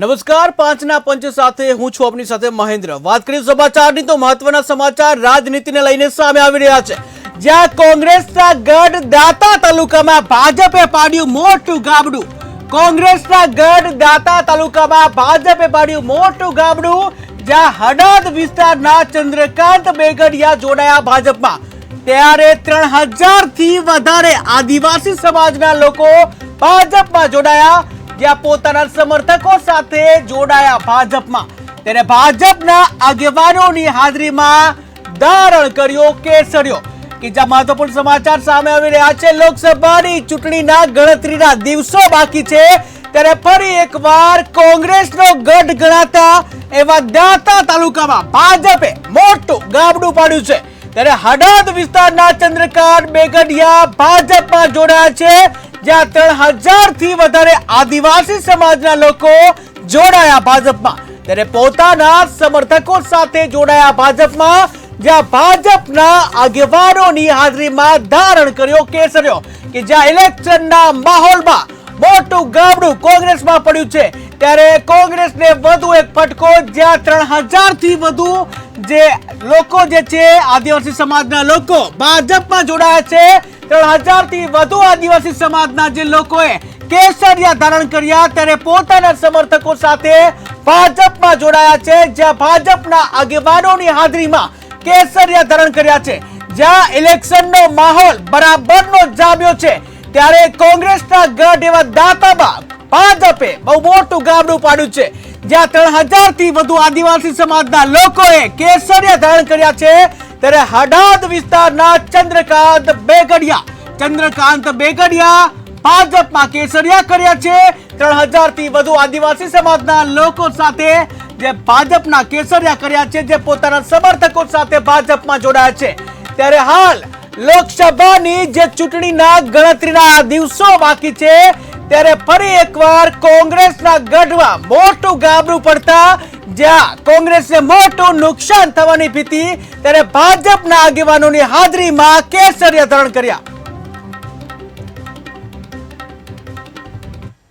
નમસ્કાર, પાંચના પંચ સાથે હું છું આપની સાથે મહેન્દ્ર. વાત કરીએ સમાચારની તો મહત્વના સમાચાર રાજનીતિને લઈને સામે આવી રહ્યા છે. જ્યાં કોંગ્રેસના ગઢ દાતા તાલુકામાં ભાજપે પાડ્યું મોટું ગાબડું. કોંગ્રેસના ગઢ દાતા તાલુકામાં ભાજપે પાડ્યું મોટું ગાબડું, જ્યાં હડાદ વિસ્તારના ચંદ્રકાંત બેગડિયા જોડાયા ભાજપમાં. ત્યારે ત્રણ હજારથી વધારે આદિવાસી સમાજના લોકો ભાજપમાં જોડાયા. જ્યાં પોતાના સમર્થકો સાથે જોડાયા ભાજપમાં. ત્યારે ભાજપના આગેવાનોની હાજરીમાં ધારણ કર્યો કેસર્યો. કે જ્યાં મહત્વપૂર્ણ સમાચાર સામે આવી રહ્યા છે, લોકસભાની ચૂંટણીના ગણતરીના દિવસો બાકી છે, ત્યારે ફરી એકવાર કોંગ્રેસનો ગઢ ગણાતા એવા દાતા તાલુકામાં ભાજપે મોટું ગાબડું પાડ્યું છે. ત્યારે હડાદ વિસ્તારના ચંદ્રકાંત બેગડિયા ભાજપમાં જોડાયા છે. જ્યાં ત્રણ હજારથી વધારે આદિવાસી સમાજના લોકો જોડાયા ભાજપમાં. ત્યારે પોતાના સમર્થકો સાથે જોડાયા ભાજપમાં, જ્યાં ભાજપના આગેવાનોની હાજરીમાં ધારણ કર્યો કેસર્યો કે જ્યાં ઇલેક્શનના માહોલમાં મોટું ગાબડું કોંગ્રેસમાં પડ્યું છે. ત્યારે કોંગ્રેસને વધુ એક ફટકો, જ્યાં ત્રણ હજારથી વધુ જે લોકો જે છે, આદિવાસી સમાજના લોકો ભાજપમાં જોડાયા છે. ત્રણથી વધુ આદિવાસી સમાજના જે લોકોએ કેસરિયા ધારણ કર્યા, ત્યારે પોતાના સમર્થકો સાથે ભાજપમાં જોડાયા છે, જ્યાં ભાજપના આગેવાનોની હાજરીમાં કેસરિયા ધારણ કર્યા છે. જ્યાં ઇલેક્શનનો માહોલ બરાબરનો જામ્યો છે, ત્યારે કોંગ્રેસના ગઢ એવા દાતામાં ભાજપે બહુ મોટું ગાબડું પાડ્યું છે. જ્યાં ત્રણ હજારથી વધુ આદિવાસી સમાજના લોકોએ કેસરિયા ધારણ કર્યા છે ત્યારે હડાદ વિસ્તારના ચંદ્રકાંત બેગડિયા ચંદ્રકાંત બેગડિયા ભાજપમાં કેસરિયા કર્યા છે. ત્રણ હજારથી વધુ આદિવાસી સમાજના લોકો સાથે જે ભાજપના કેસરિયા કર્યા છે, જે પોતાના સમર્થકો સાથે ભાજપમાં જોડાયા છે. ત્યારે હાલ લોકસભાની જે ચૂંટણીના ગણતરીના દિવસો બાકી છે, ત્યારે ફરી એકવાર કોંગ્રેસના ગઢમાં મોટું ગાબડું પડતા જ્યાં કોંગ્રેસને મોટું નુકસાન થવાની ભીતિ ત્યારે ભાજપના આગેવાનોની હાજરીમાં કેસરિયા ધારણ કર્યા.